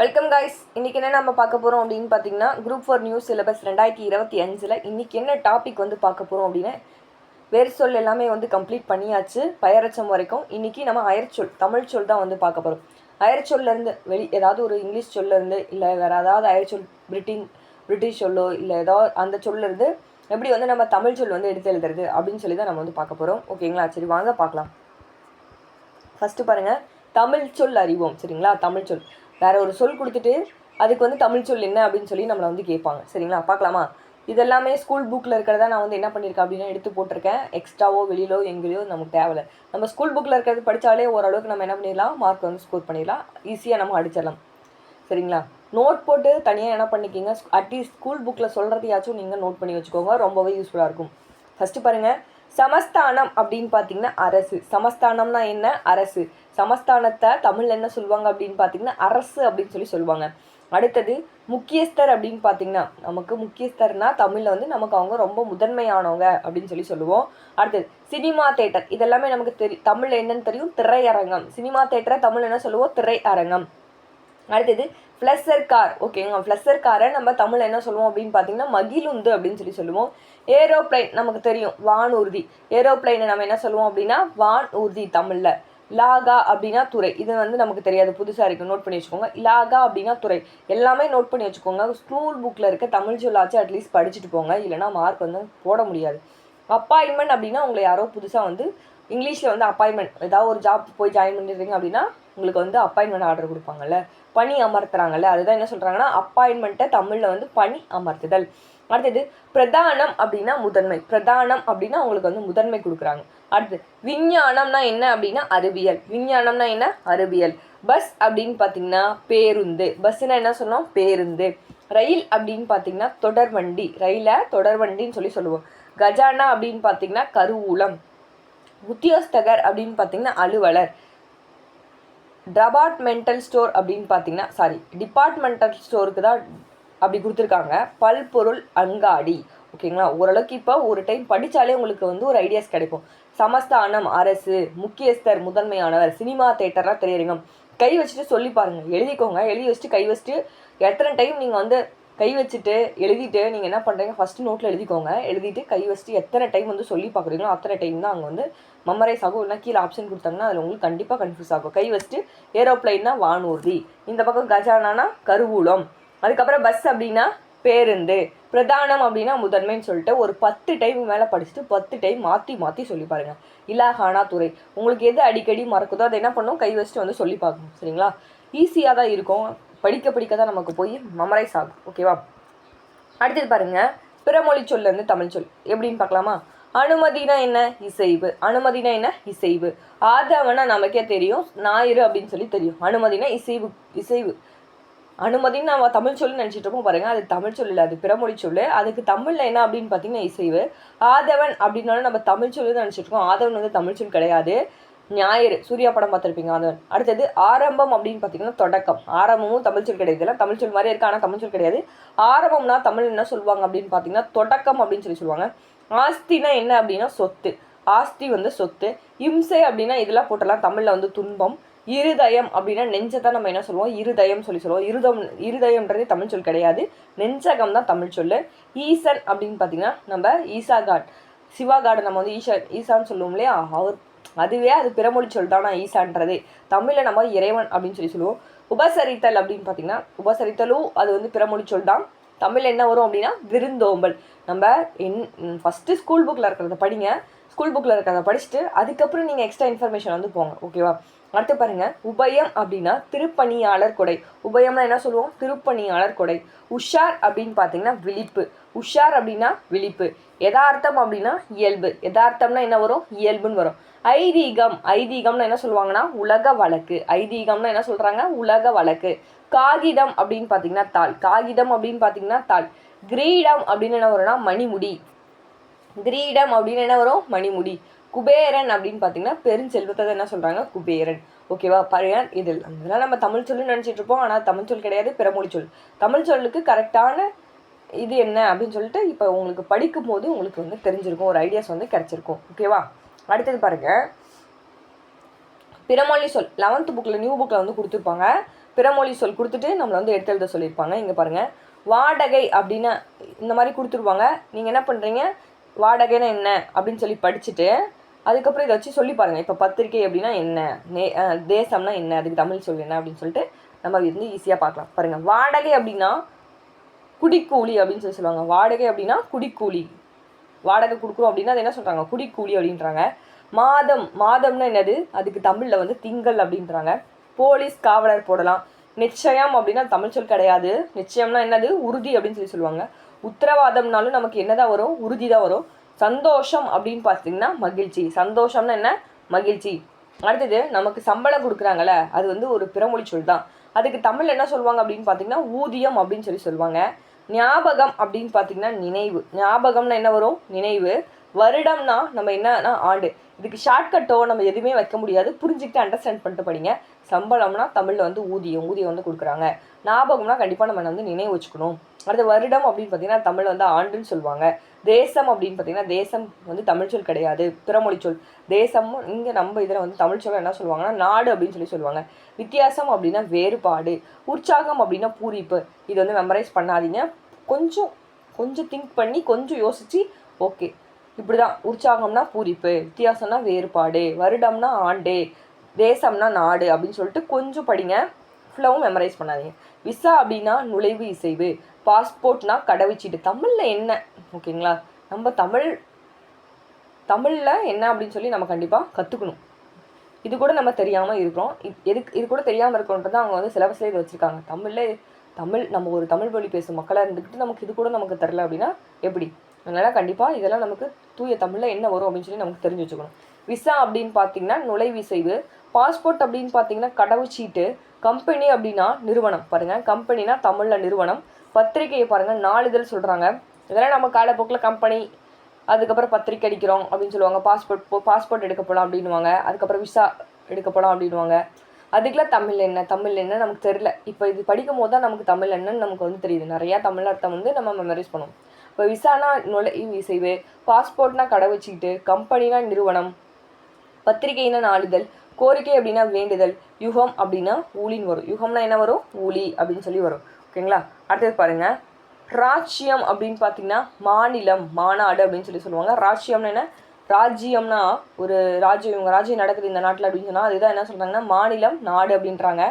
Welcome guys இன்றைக்கி என்ன நம்ம பார்க்க போகிறோம் அப்படின்னு பார்த்தீங்கன்னா குரூப் ஃபோர் நியூஸ் சிலபஸ் ரெண்டாயிரத்தி இருபத்தி அஞ்சில் இன்றைக்கி என்ன டாபிக் வந்து பார்க்க போகிறோம் அப்படின்னு வேறு சொல் எல்லாமே வந்து கம்ப்ளீட் பண்ணியாச்சு. பயரச்சம் வரைக்கும் இன்றைக்கி நம்ம அயற்சொல் தமிழ் சொல் தான் வந்து பார்க்க போகிறோம் அயற்சொல்லேருந்து வெளி ஏதாவது ஒரு இங்கிலீஷ் சொல்லேருந்து இல்லை வேறு ஏதாவது அயற்சொல் பிரிட்டின் பிரிட்டிஷ் சொல்லோ இல்லை ஏதாவது அந்த சொல்லேருந்து எப்படி வந்து நம்ம தமிழ் சொல் வந்து எடுத்து எழுதுறது அப்படின்னு சொல்லி தான் நம்ம வந்து பார்க்க போகிறோம் ஓகேங்களா? சரி வாங்க பார்க்கலாம். ஃபஸ்ட்டு பாருங்கள் தமிழ் சொல் அறிவோம். சரிங்களா? தமிழ் சொல். வேற ஒரு சொல் கொடுத்துட்டு அதுக்கு வந்து தமிழ் சொல் என்ன அப்படின்னு சொல்லி நம்மளை வந்து கேட்பாங்க. சரிங்களா? பார்க்கலாமா? இதெல்லாமே ஸ்கூல் புக்கில் இருக்கிறத நான் வந்து என்ன பண்ணியிருக்கேன் அப்படின்னா எடுத்து போட்டிருக்கேன். எக்ஸ்ட்ராவோ வெளியிலோ எங்கேயோ நமக்கு தேவையில்ல. நம்ம ஸ்கூல் புக்கில் இருக்கிறது படித்தாலே ஓரளவுக்கு நம்ம என்ன பண்ணிடலாம்? மார்க் வந்து ஸ்கோர் பண்ணிடலாம். ஈஸியாக நம்ம அடிச்சிடலாம். சரிங்களா? நோட் போட்டு தனியாக என்ன பண்ணிக்கிங்க? அட்லீஸ்ட் ஸ்கூல் புக்கில் சொல்கிறதையாச்சும் நீங்கள் நோட் பண்ணி வச்சுக்கோங்க. ரொம்பவே யூஸ்ஃபுல்லாக இருக்கும். ஃபஸ்ட்டு பாருங்கள் சமஸ்தானம் அப்படின்னு பார்த்தீங்கன்னா அரசு. சமஸ்தானம்னா என்ன? அரசு. சமஸ்தானத்தை தமிழில் என்ன சொல்லுவாங்க அப்படின்னு பார்த்தீங்கன்னா அரசு அப்படின்னு சொல்லி சொல்லுவாங்க. அடுத்தது முக்கியஸ்தர் அப்படின்னு பார்த்தீங்கன்னா நமக்கு முக்கியஸ்தர்னா தமிழில் வந்து நமக்கு அவங்க ரொம்ப முதன்மையானவங்க அப்படின்னு சொல்லி சொல்லுவோம். அடுத்தது சினிமா தேட்டர். இதெல்லாமே நமக்கு தெரி தமிழில் என்னன்னு தெரியும்? திரையரங்கம். சினிமா தேட்டரை தமிழ் என்ன சொல்லுவோம்? திரையரங்கம். அடுத்தது ஃப்ளஸ்ஸர் கார் ஓகேங்க ஃப்ளஸ்ஸர் காரை நம்ம தமிழ் என்ன சொல்லுவோம் அப்படின்னு பார்த்தீங்கன்னா மகிழுந்து அப்படின்னு சொல்லி சொல்லுவோம். ஏரோப்ளைன் நமக்கு தெரியும் வானூர்தி ஏரோப்ளைனை நம்ம என்ன சொல்லுவோம் அப்படின்னா வான் ஊர்தி தமிழில். லாகா அப்படின்னா துறை. இது வந்து நமக்கு தெரியாது புதுசாக இருக்குது நோட் பண்ணி வச்சுக்கோங்க. லாகா அப்படின்னா துறை. எல்லாமே நோட் பண்ணி வச்சுக்கோங்க. ஸ்கூல் புக்கில் இருக்க தமிழ் சொல்லாச்சும் அட்லீஸ்ட் படிச்சுட்டு போங்க. இல்லைனா மார்க் வந்து போட முடியாது. அப்பாயின்மெண்ட் அப்படின்னா உங்களை யாரோ புதுசாக வந்து இங்கிலீஷில் வந்து அப்பாயின்மெண்ட் ஏதாவது ஒரு ஜாப் போய் ஜாயின் பண்ணிடுறீங்க அப்படின்னா உங்களுக்கு வந்து அப்பாயின்மெண்ட் ஆர்டர் கொடுப்பாங்கல்ல. பணி அமர்த்துறாங்கல்ல. அதுதான் என்ன சொல்கிறாங்கன்னா அப்பாயின்மெண்ட்டை தமிழில் வந்து பணி அமர்த்துதல். அடுத்தது பிரதானம் அப்படின்னா முதன்மை. பிரதானம் அப்படின்னா அவங்களுக்கு வந்து முதன்மை கொடுக்குறாங்க. அடுத்து விஞ்ஞானம்னா என்ன அப்படின்னா அறிவியல். விஞ்ஞானம்னா என்ன? அறிவியல். பஸ் அப்படின்னு பார்த்தீங்கன்னா பேருந்து. பஸ்ஸுனா என்ன சொன்னோம்? பேருந்து. ரயில் அப்படின்னு பார்த்தீங்கன்னா தொடர்வண்டி. ரயிலை தொடர்வண்டின்னு சொல்லி சொல்லுவோம். கஜானா அப்படின்னு பார்த்தீங்கன்னா கருவூலம். உத்தியோஸ்தகர் அப்படின்னு பார்த்தீங்கன்னா அலுவலர். டிபார்ட்மெண்டல் ஸ்டோர் அப்படின்னு பார்த்தீங்கன்னா சாரி டிபார்ட்மெண்டல் ஸ்டோருக்கு தான் அப்படி கொடுத்துருக்காங்க. பல்பொருள் அங்காடி. ஓகேங்களா? ஓரளவுக்கு இப்போ ஒரு டைம் படித்தாலே உங்களுக்கு வந்து ஒரு ஐடியாஸ் கிடைக்கும். சமஸ்தானம் அரசு முக்கியஸ்தர் முதன்மையானவர் சினிமா தேட்டர்லாம் தெரியுங்க கை வச்சுட்டு சொல்லி பாருங்கள் எழுதிக்கோங்க. எழுதி வச்சுட்டு கை வச்சுட்டு எத்தனை டைம் நீங்கள் வந்து கை வச்சுட்டு எழுதிட்டு நீங்கள் என்ன பண்ணுறீங்க ஃபஸ்ட்டு நோட்டில் எழுதிக்கோங்க. எழுதிட்டு கை வச்சுட்டு எத்தனை டைம் வந்து சொல்லி பார்க்குறீங்களோ அத்தனை டைம் தான் அங்கே வந்து மெமரைஸ் ஆகும். இல்லை கீழே ஆப்ஷன் கொடுத்தாங்கன்னா அதில் உங்களுக்கு கண்டிப்பாக கன்ஃபியூஸ் ஆகும். கை வச்சுட்டு ஏரோப்ளைன்னா வானூர்தி. இந்த பக்கம் கஜானானா கருவூலம். அதுக்கப்புறம் பஸ் அப்படின்னா பேருந்து. பிரதானம் அப்படின்னா முதன்மைன்னு சொல்லிட்டு ஒரு பத்து டைம் மேலே படிச்சுட்டு பத்து டைம் மாற்றி மாற்றி சொல்லி பாருங்கள் இலாகானா துறை. உங்களுக்கு எது அடிக்கடி மறக்குதோ அதை என்ன பண்ணும் கை வச்சுட்டு வந்து சொல்லி பார்க்கணும். சரிங்களா? ஈஸியாக தான் இருக்கும். படிக்க படிக்க தான் நமக்கு போய் மெமரைஸ் ஆகும். ஓகேவா அடுத்தது பாருங்கள் பிறமொழி சொல்லேருந்து தமிழ் சொல். எப்படின்னு பார்க்கலாமா? அனுமதினா என்ன? இசைவு. அனுமதினா என்ன? இசைவு. ஆதவனா நமக்கே தெரியும். ஞாயிறு அப்படின்னு சொல்லி தெரியும். அனுமதினா இசைவு. இசைவு. அனுமதின்னு நம்ம தமிழ் சொல்லி நினச்சிட்டு இருப்போம் பாருங்க அது தமிழ் சொல் இல்லை அது பிறமொழி சொல்லு. அதுக்கு தமிழில் என்ன அப்படின்னு பார்த்தீங்கன்னா இசைவு. ஆதவன் அப்படின்னாலும் நம்ம தமிழ் சொல்லி நினச்சிட்டு இருக்கோம். ஆதவன் வந்து தமிழ் சொல் கிடையாது. ஞாயிறு சூர்யா படம் பார்த்துருப்பீங்க ஆதவன். அடுத்தது ஆரம்பம் அப்படின்னு பார்த்தீங்கன்னா தொடக்கம். ஆரம்பமும் தமிழ் சொல் கிடையாது. இல்லை தமிழ் சொல் மாதிரி இருக்கு ஆனால் தமிழ் சொல் கிடையாது. ஆரம்பம்னா தமிழ் என்ன சொல்லுவாங்க அப்படின்னு பார்த்தீங்கன்னா தொடக்கம் அப்படின்னு சொல்லி சொல்லுவாங்க. ஆஸ்தினா என்ன அப்படின்னா சொத்து. ஆஸ்தி வந்து சொத்து. இம்சை அப்படின்னா இதெல்லாம் போட்டலாம். தமிழில் வந்து துன்பம். இருதயம் அப்படின்னா நெஞ்சத்தை நம்ம என்ன சொல்லுவோம்? இருதயம் சொல்லி சொல்லுவோம். இருதம் இருதயம்ன்றதே தமிழ் சொல் கிடையாது. நெஞ்சகம் தான் தமிழ் சொல். ஈசன் அப்படின்னு பார்த்தீங்கன்னா நம்ம ஈசா காட் சிவா காடு நம்ம வந்து ஈஷா ஈசான்னு சொல்லுவோம் இல்லையா? அவர் அதுவே அது பிறமொழி சொல் தான்? நான் ஈசான்றதே. தமிழில் நம்ம இறைவன் அப்படின்னு சொல்லி சொல்லுவோம். உபசரித்தல் அப்படின்னு பார்த்தீங்கன்னா உபசரித்தலும் அது வந்து பிறமொழி சொல் தான். தமிழ் என்ன வரும் அப்படின்னா விருந்தோம்பல். நம்ம என் ஃபஸ்ட்டு ஸ்கூல் புக்கில் இருக்கிறத படிங்க. ஸ்கூல் புக்கில் இருக்கிறத படிச்சுட்டு அதுக்கப்புறம் நீங்கள் எக்ஸ்ட்ரா இன்ஃபர்மேஷன் வந்து போங்க. ஓகேவா அடுத்து பாருங்க உபயம் அப்படின்னா திருப்பணியாளர் கொடை. உபயம்னா என்ன சொல்லுவோம்? திருப்பணியாளர் கொடை. உஷார் அப்படின்னு பார்த்தீங்கன்னா விழிப்பு. உஷார் அப்படின்னா விழிப்பு. எதார்த்தம் அப்படின்னா இயல்பு. எதார்த்தம்னா என்ன வரும்? இயல்புன்னு வரும். ஐதீகம். ஐதீகம்னா என்ன சொல்லுவாங்கன்னா? உலக வழக்கு. ஐதீகம்னா என்ன சொல்கிறாங்க உலக வழக்கு. காகிதம் அப்படின்னு பார்த்தீங்கன்னா தாள். காகிதம் அப்படின்னு பார்த்தீங்கன்னா தாள். கிரீடம் அப்படின்னு என்ன வரும்னா மணிமுடி. கிரீடம் அப்படின்னு என்ன வரும்? மணிமுடி. குபேரன் அப்படின்னு பார்த்தீங்கன்னா பெருஞ்செல்வத்தை என்ன சொல்கிறாங்க குபேரன். ஓகேவா பாருங்க இது அதெல்லாம் நம்ம தமிழ் சொல்லு நினச்சிட்டு இருப்போம். ஆனால் தமிழ் சொல் கிடையாது பிறமொழி சொல். தமிழ் சொல்லுக்கு கரெக்டான இது என்ன அப்படின்னு சொல்லிட்டு இப்போ உங்களுக்கு படிக்கும் போது உங்களுக்கு வந்து தெரிஞ்சிருக்கும் ஒரு ஐடியாஸ் வந்து கிடச்சிருக்கும். ஓகேவா அடுத்தது பாருங்கள் பிறமொழி சொல். லெவன்த்து புக்கில் நியூ புக்கில் வந்து கொடுத்துருப்பாங்க. பிறமொழி சொல் கொடுத்துட்டு நம்மளை வந்து எடுத்து எழுத சொல்லியிருப்பாங்க. இங்கே பாருங்கள் வாடகை அப்படின்னா இந்த மாதிரி கொடுத்துருவாங்க. நீங்கள் என்ன பண்ணுறீங்க வாடகைன்னா என்ன? அப்படின்னு சொல்லி படிச்சுட்டு அதுக்கப்புறம் இதை வச்சு சொல்லி பாருங்கள் இப்போ பத்திரிக்கை அப்படின்னா என்ன? நே தேசம்னா என்ன? அதுக்கு தமிழ் சொல் என்ன அப்படின்னு சொல்லிட்டு நம்ம வந்து ஈஸியாக பார்க்கலாம். பாருங்கள் வாடகை அப்படின்னா குடிக்கூலி அப்படின்னு சொல்லி சொல்லுவாங்க. வாடகை அப்படின்னா குடிக்கூலி. வாடகை கொடுக்குறோம் அப்படின்னா அது என்ன சொல்கிறாங்க குடிக்கூலி அப்படின்றாங்க. மாதம். மாதம்னா என்னது? அதுக்கு தமிழில் வந்து திங்கள் அப்படின்றாங்க. போலீஸ் காவலர் போடலாம். நிச்சயம் அப்படின்னா தமிழ் சொல் கிடையாது. நிச்சயம்னா என்னது? உறுதி அப்படின்னு சொல்லி சொல்லுவாங்க. உத்தரவாதம்னாலும் நமக்கு என்னதான் வரும்? உறுதி தான் வரும். சந்தோஷம் அப்படின்னு பார்த்தீங்கன்னா மகிழ்ச்சி. சந்தோஷம்னா என்ன? மகிழ்ச்சி. அடுத்தது நமக்கு சம்பளம் கொடுக்குறாங்கல்ல அது வந்து ஒரு பிறமொழி சொல் தான். அதுக்கு தமிழ் என்ன சொல்லுவாங்க அப்படின்னு பார்த்தீங்கன்னா ஊதியம் அப்படின்னு சொல்லி சொல்லுவாங்க. ஞாபகம் அப்படின்னு பார்த்தீங்கன்னா நினைவு. ஞாபகம்னா என்ன வரும்? நினைவு. வருடம்னா நம்ம என்னன்னா ஆண்டு. இதுக்கு ஷார்ட்கட்டோ நம்ம எதுவுமே வைக்க முடியாது. புரிஞ்சுக்கிட்டு அண்டர்ஸ்டாண்ட் பண்ணிட்டு படிங்க. சம்பளம்னா தமிழில் வந்து ஊதியம் ஊதியம் வந்து கொடுக்குறாங்க. ஞாபகம்னா கண்டிப்பாக நம்ம வந்து நினைவு வச்சுக்கணும். அடுத்த வருடம் அப்படின்னு பார்த்தீங்கன்னா தமிழ் வந்து ஆண்டுன்னு சொல்லுவாங்க. தேசம் அப்படின்னு பார்த்தீங்கன்னா தேசம் வந்து தமிழ் சொல் கிடையாது. பிறமொழி சொல். தேசமும் இங்கே நம்ம இதில் வந்து தமிழ் சொல்ல என்ன சொல்லுவாங்கன்னா நாடு அப்படின்னு சொல்லி சொல்லுவாங்க. வித்தியாசம் அப்படின்னா வேறுபாடு. உற்சாகம் அப்படின்னா பூரிப்பு. இது வந்து மெமரைஸ் பண்ணாதீங்க. கொஞ்சம் கொஞ்சம் திங்க் பண்ணி கொஞ்சம் யோசிச்சு ஓகே இப்படி தான் உற்சாகம்னா பூரிப்பு வித்தியாசம்னா வேறுபாடு வருடம்னா ஆண்டு தேசம்னா நாடு அப்படின்னு சொல்லிட்டு கொஞ்சம் படிங்க. ஃபுல்லாகவும் மெமரைஸ் பண்ணாதீங்க. விசா அப்படின்னா நுழைவு இசைவு பாஸ்போர்ட்னா கடவுச்சீட்டு. தமிழில் என்ன? ஓகேங்களா நம்ம தமிழ் தமிழில் என்ன அப்படின்னு சொல்லி நம்ம கண்டிப்பாக கற்றுக்கணும் இது கூட நம்ம தெரியாமல் இருக்கிறோம். எதுக்கு இது கூட தெரியாமல் இருக்கோன்றது அவங்க வந்து சிலபஸ்லேயே இது வச்சுருக்காங்க. தமிழில் தமிழ் நம்ம ஒரு தமிழ் மொழி பேசும் மக்களாக இருந்துக்கிட்டு நமக்கு இது கூட நமக்கு தெரில அப்படின்னா எப்படி? அதனால் கண்டிப்பாக இதெல்லாம் நமக்கு தூய தமிழில் என்ன வரும் அப்படின்னு சொல்லி நமக்கு தெரிஞ்சு வச்சுக்கணும். விசா அப்படின்னு பார்த்தீங்கன்னா நுழைவிசைவு பாஸ்போர்ட் அப்படின்னு பார்த்தீங்கன்னா கடவுச்சீட்டு கம்பெனி அப்படின்னா நிறுவனம். பாருங்கள் கம்பெனினா தமிழில் நிறுவனம். பத்திரிகையை பாருங்கள் நாளிதழ் சொல்கிறாங்க இதெல்லாம் நம்ம காலப்போக்கில் கம்பெனி அதுக்கப்புறம் பத்திரிக்கை அடிக்கிறோம் அப்படின்னு சொல்லுவாங்க. பாஸ்போர்ட் போ பாஸ்போர்ட் எடுக்க போகலாம் அப்படின்னுவாங்க. அதுக்கப்புறம் விசா எடுக்க போகலாம் அப்படின்னுவாங்க. அதுக்கெலாம் தமிழ் என்ன? தமிழ் என்ன நமக்கு தெரில இப்போ இது படிக்கும் போது தான் நமக்கு தமிழ் என்னன்னு நமக்கு வந்து தெரியுது. நிறையா தமிழ் அர்த்தம் வந்து நம்ம மெமரைஸ் பண்ணுவோம். இப்போ விசானா நுழை இசைவு பாஸ்போர்ட்னா கடவுச்சீட்டு கம்பெனினா நிறுவனம் பத்திரிகைனா நாளிதழ் கோரிக்கை அப்படின்னா வேண்டுதல் யுகம் அப்படின்னா ஊழின்னு வரும். யுகம்னா என்ன வரும்? ஊழி அப்படின்னு சொல்லி வரும். ஓகேங்களா? அடுத்தது பாருங்கள் ராஜ்யம் அப்படின்னு பார்த்தீங்கன்னா மாநிலம் மாநாடு அப்படின்னு சொல்லி சொல்லுவாங்க. ராஜ்யம்னா என்ன? ராஜ்யம்னா ஒரு ராஜ்யம் இவங்க ராஜ்யம் நடக்குது இந்த நாட்டில் அப்படின்னு சொன்னால் அதுதான் என்ன சொல்கிறாங்கன்னா மாநிலம் நாடு அப்படின்றாங்க.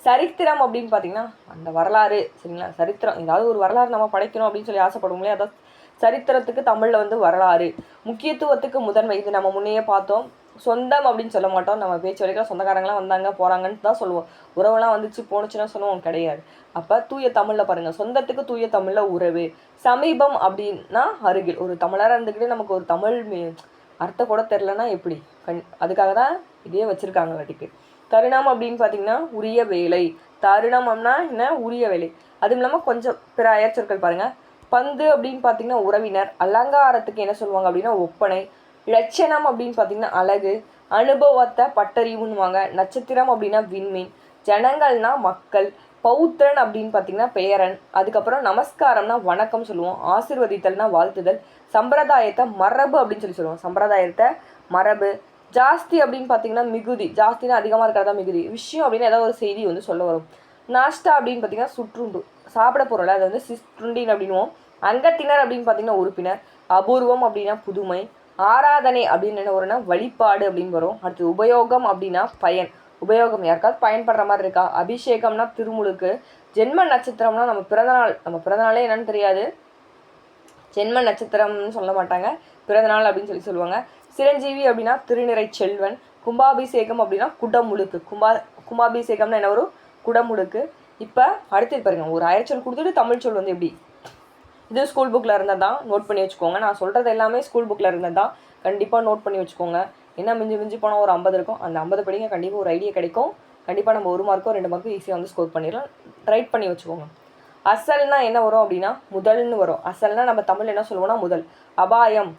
சரித்திரம் அப்படின்னு பார்த்தீங்கன்னா அந்த வரலாறு சரிங்களா? சரித்திரம் ஏதாவது ஒரு வரலாறு நம்ம படைக்கணும் அப்படின்னு சொல்லி ஆசைப்படுவோம் அதான் சரித்திரத்துக்கு தமிழில் வந்து வரலாறு. முக்கியத்துவத்துக்கு முதன்மை இது நம்ம முன்னையே பார்த்தோம். சொந்தம் அப்படின்னு சொல்ல மாட்டோம். நம்ம பேச்சு வரைக்கும் சொந்தக்காரங்களாம் வந்தாங்க போகிறாங்கன்னு தான் சொல்லுவோம். உறவுலாம் வந்துச்சு போணுச்சுன்னா சொல்லுவோம் கிடையாது. அப்போ தூய தமிழில் பாருங்கள் சொந்தத்துக்கு தூய தமிழில் உறவு. சமீபம் அப்படின்னா அருகில். ஒரு தமிழராக இருந்துக்கிட்டு நமக்கு ஒரு தமிழ் மீ- அர்த்தம் கூட தெரிலனா எப்படி? கண் அதுக்காக தான் இதே வச்சுருக்காங்க வாட்டிக்கு. தருணம் அப்படின்னு பார்த்தீங்கன்னா உரிய வேலை. தருணம்னா என்ன? உரிய வேலை. அதுவும் இல்லாமல் கொஞ்சம் பிற அயற்சொற்கள் பாருங்கள் பந்து அப்படின்னு பார்த்தீங்கன்னா உறவினர். அலங்காரத்துக்கு என்ன சொல்லுவாங்க அப்படின்னா ஒப்பனை. லட்சணம் அப்படின்னு பார்த்தீங்கன்னா அழகு. அனுபவத்தை பட்டறிவுன்னுவாங்க. நட்சத்திரம் அப்படின்னா விண்மீன். ஜனங்கள்னா மக்கள். பௌத்திரன் அப்படின்னு பார்த்தீங்கன்னா பெயரன் அதுக்கப்புறம் நமஸ்காரம்னா வணக்கம் சொல்லுவோம். ஆசிர்வதித்தல்னா வாழ்த்துதல். சம்பிரதாயத்தை மரபு அப்படின்னு சொல்லி சொல்லுவோம். சம்பிரதாயத்தை மரபு. ஜாஸ்தி அப்படின்னு பார்த்தீங்கன்னா மிகுதி. ஜாஸ்தினா அதிகமாக இருக்கிறதா மிகுதி. விஷயம் அப்படின்னு ஏதாவது ஒரு செய்தி வந்து சொல்ல வரும். நாஷ்டா அப்படின்னு பார்த்தீங்கன்னா சுற்றுண்டு. சாப்பிட போகிறோம்ல அது வந்து சிற்றுண்டின் அப்படின்னுவோம். அங்கத்தினர் அப்படின்னு பார்த்தீங்கன்னா உறுப்பினர். அபூர்வம் அப்படின்னா புதுமை. ஆராதனை அப்படின்னு என்ன வரும்னா வழிபாடு அப்படின்னு வரும். அடுத்து உபயோகம் அப்படின்னா பயன். உபயோகம் யாருக்காவது பயன்படுற மாதிரி இருக்கா? அபிஷேகம்னா திருமுழுக்கு. ஜென்ம நட்சத்திரம்னா நம்ம பிறந்தநாள் நம்ம பிறந்தநாளே என்னன்னு தெரியாது. ஜென்ம நட்சத்திரம்னு சொல்ல மாட்டாங்க. பிறந்தநாள் அப்படின்னு சொல்லி சொல்லுவாங்க. சிரஞ்சீவி அப்படின்னா திருநிறை செல்வன். கும்பாபிஷேகம் அப்படின்னா குடமுழுக்கு. கும்பா கும்பாபிஷேகம்னா என்ன வரும்? குடமுழுக்கு. இப்போ அடுத்து பாருங்க. ஒரு அயற்சொல் கொடுத்துட்டு தமிழ் சொல் வந்து எப்படி? இது ஸ்கூல் புக்கில் இருந்தால் தான் நோட் பண்ணி வச்சுக்கோங்க. நான் சொல்கிறது எல்லாமே ஸ்கூல் புக்கில் இருந்தால் தான் கண்டிப்பாக நோட் பண்ணி வச்சுக்கோங்க. என்ன மிஞ்சி மிஞ்சி போனால் ஒரு ஐம்பது இருக்கும். அந்த ஐம்பது படிங்க. கண்டிப்பாக ஒரு ஐடியா கிடைக்கும். கண்டிப்பாக நம்ம ஒரு மார்க்கோ ரெண்டு மார்க்கோ ஈஸியாக வந்து ஸ்கோர் பண்ணிடலாம். ரைட் பண்ணி வச்சுக்கோங்க. அசல்னா என்ன வரும் அப்படின்னா முதல்னு வரும். அசல்னா நம்ம தமிழ் என்ன சொல்லுவோம்னா முதல். அபாயம்.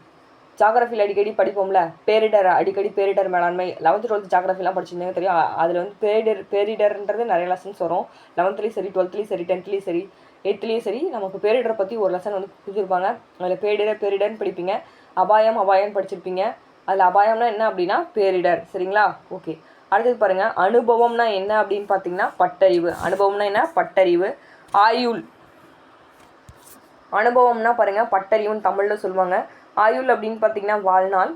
ஜாகிரஃபியில் அடிக்கடி படிப்போம்ல பேரிடர் அடிக்கடி பேரிடர் மேலாண்மை. லெவன்த் டுவெல்த் ஜாகிரஃபிலாம் படிச்சிருந்தேங்க தெரியும். அதில் வந்து பேரிடர் பேரிடர்ன்றது நிறைய லெசன்ஸ் வரும். லெவன்த்லேயும் சரி டுவெல்த்லேயும் சரி டென்த்லேயும் சரி எயித்துலேயும் சரி நமக்கு பேரிடரை பற்றி ஒரு லெசன் வந்து கொடுத்துருப்பாங்க. அதில் பேரிடர் பேரிடர்னு படிப்பீங்க. அபாயம் அபாயம் படிச்சிருப்பீங்க. அதில் அபாயம்னா என்ன அப்படின்னா பேரிடர். சரிங்களா? ஓகே அடுத்தது பாருங்கள் அனுபவம்னா என்ன அப்படின்னு பார்த்தீங்கன்னா பட்டறிவு. அனுபவம்னா என்ன? பட்டறிவு. ஆயுள். அனுபவம்னா பாருங்கள் பட்டறிவுன்னு தமிழில் சொல்லுவாங்க. ஆயுள் அப்படின்னு பார்த்தீங்கன்னா வாழ்நாள்.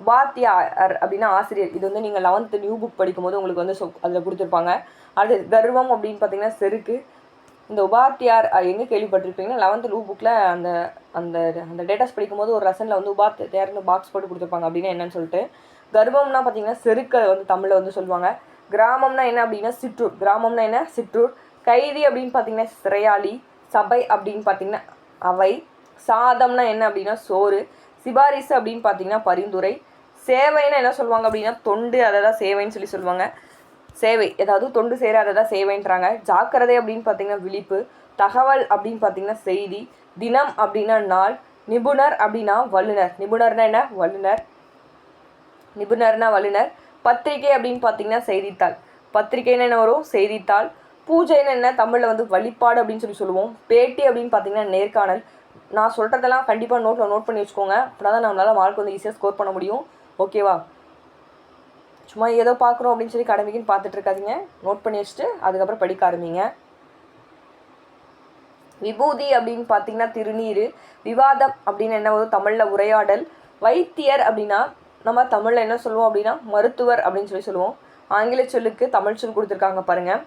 வாத்தியார் அப்படின்னா ஆசிரியர். இது வந்து நீங்கள் லெவன்த்து நியூ புக் படிக்கும்போது உங்களுக்கு வந்து சொ அதில் கொடுத்துருப்பாங்க. அது கர்வம் அப்படின்னு பார்த்தீங்கன்னா செருக்கு. இந்த உபாத்தியார் எங்கே கேள்விப்பட்டிருப்பீங்கன்னா லெவன்த்து லூ புக்கில் அந்த அந்த அந்த டேட்டாஸ் படிக்கும்போது ஒரு ரசனில் வந்து உபாத்தியார்னு பாக்ஸ் போட்டு கொடுத்துருப்பாங்க அப்படின்னா என்னன்னு சொல்லிட்டு. கர்வம்னா பார்த்தீங்கன்னா செருக்கை வந்து தமிழில் வந்து சொல்லுவாங்க. கிராமம்னா என்ன அப்படின்னா சிற்றூர். கிராமம்னா என்ன? சிற்றூர். கைதி அப்படின்னு பார்த்தீங்கன்னா சிறையாளி. சபை அப்படின்னு பார்த்தீங்கன்னா அவை. சாதம்னா என்ன அப்படின்னா சோறு சிபாரிசு அப்படின்னு பார்த்தீங்கன்னா பரிந்துரை சேவைன்னா என்ன சொல்லுவாங்க அப்படின்னா தொண்டு அதை தான் சேவைன்னு சொல்லி சொல்லுவாங்க. சேவை ஏதாவது தொண்டு செய்கிற அதை தான் சேவைன்றாங்க. ஜாக்கிரதை அப்படின்னு பார்த்தீங்கன்னா விழிப்பு தகவல் அப்படின்னு பார்த்தீங்கன்னா செய்தி தினம் அப்படின்னா நாள் நிபுணர் அப்படின்னா வல்லுனர் நிபுணர்னா என்ன? வல்லுனர் நிபுணர்னா வல்லுனர் பத்திரிகை அப்படின்னு பார்த்தீங்கன்னா செய்தித்தாள். பத்திரிகைன்னு என்ன வரும்? செய்தித்தாள். பூஜைன்னு என்ன? தமிழில் வந்து வழிபாடு அப்படின்னு சொல்லி சொல்லுவோம். பேட்டி அப்படின்னு பார்த்தீங்கன்னா நேர்காணல். நான் சொல்கிறதெல்லாம் கண்டிப்பாக நோட்டில் நோட் பண்ணி வச்சுக்கோங்க. அப்படின்னா தான் நம்மளால் மார்க் வந்து ஈஸியாக ஸ்கோர் பண்ண முடியும். ஓகேவா சும்மா ஏதோ பார்க்குறோம் அப்படின்னு சொல்லி கடமைக்குன்னு பார்த்துட்ருக்காதீங்க நோட் பண்ணி வச்சுட்டு அதுக்கப்புறம் படிக்க ஆரம்பிங்க. விபூதி அப்படின்னு பார்த்தீங்கன்னா திருநீர். விவாதம் அப்படின்னு என்ன வரும்? தமிழில் உரையாடல். வைத்தியர் அப்படின்னா நம்ம தமிழில் என்ன சொல்லுவோம் அப்படின்னா மருத்துவர் அப்படின்னு சொல்லி சொல்லுவோம். ஆங்கில சொல்லுக்கு தமிழ் சொல் கொடுத்துருக்காங்க பாருங்கள்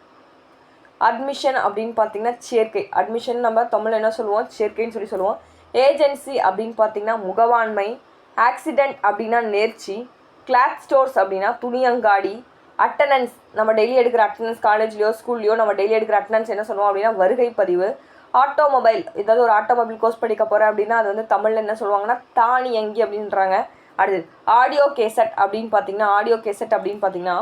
அட்மிஷன் அப்படின்னு பார்த்தீங்கன்னா சேர்க்கை. அட்மிஷன் நம்ம தமிழ் என்ன சொல்லுவோம்? சேர்க்கைன்னு சொல்லி சொல்லுவோம். ஏஜென்சி அப்படின்னு பார்த்தீங்கன்னா முகவாண்மை ஆக்சிடெண்ட் அப்படின்னா நேர்ச்சி கிளாத் ஸ்டோர்ஸ் அப்படின்னா துணியங்காடி அட்டண்டன்ஸ் நம்ம டெய்லி எடுக்கிற அட்டண்டன்ஸ் காலேஜ்லேயோ ஸ்கூல்லையோ நம்ம டெய்லி எடுக்கிற அட்டண்டன்ஸ் என்ன சொல்லுவோம் அப்படின்னா வருகை பதிவு ஆட்டோமொபைல் ஏதாவது ஒரு ஆட்டோமொபைல் கோர்ஸ் படிக்க போகிறேன் அப்படின்னா அது வந்து தமிழில் என்ன சொல்லுவாங்கன்னா தானியங்கி அப்படின்றாங்க. அடுத்து ஆடியோ கேசட் அப்படின்னு பார்த்தீங்கன்னா ஆடியோ கேசட் அப்படின்னு பார்த்தீங்கன்னா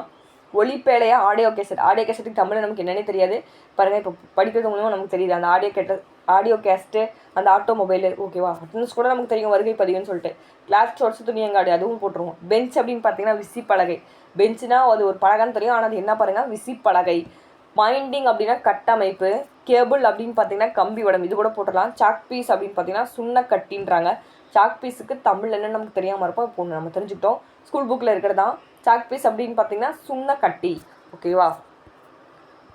ஒளிப்பேலையா ஆடியோ கேசட் ஆடியோ கேசட்டுக்கு தமிழில் நமக்கு என்னென்னே தெரியாது. பாருங்கள் இப்போ படிக்கிறது மூலமாக நமக்கு தெரியுது. அந்த ஆடியோ கேட்ட ஆடியோ கேஸ்ட்டு அந்த ஆட்டோமொபைல் ஓகேவா அட்டன்ஸ் கூட நமக்கு தெரியும் வருகை பதிவுன்னு சொல்லிட்டு. கிளாஸ் ஸ்டோர்ஸ் துணியங்காடி அதுவும் போட்டுருவோம். பெஞ்ச் அப்படின்னு பார்த்தீங்கன்னா விசி பலகை பெஞ்சுனா அது ஒரு பலகான்னு தெரியும். ஆனால் அது என்ன பாருங்கள் விசி பலகை பைண்டிங் அப்படின்னா கட்டமைப்பு. கேபிள் அப்படின்னு பார்த்தீங்கன்னா கம்பி வடம். இது கூட போட்டுடலாம். சாக் பீஸ் அப்படின்னு பார்த்தீங்கன்னா சுண்ண கட்டின்றாங்க. சாக் பீஸுக்கு தமிழ் என்னன்னு நமக்கு தெரியாமல் இருப்போம். இப்போ நம்ம தெரிஞ்சுக்கிட்டோம். ஸ்கூல் புக்கில் இருக்கிறது? தான் சாக் பீஸ் அப்படின்னு பார்த்தீங்கன்னா சுண்ண கட்டி. ஓகேவா?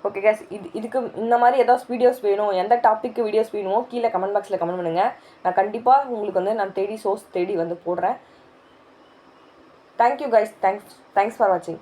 ஓகே கேஸ் இது இதுக்கு இந்த மாதிரி ஏதாவது வீடியோஸ் வேணும் எந்த டாப்பிக்கு வீடியோஸ் வேணுமோ கீழே கமெண்ட் பாக்ஸில் கமெண்ட் பண்ணுங்கள் நான் கண்டிப்பாக உங்களுக்கு வந்து நான் தேடி சோர்ஸ் தேடி வந்து போடுறேன். Thank you guys thanks thanks for வாட்சிங்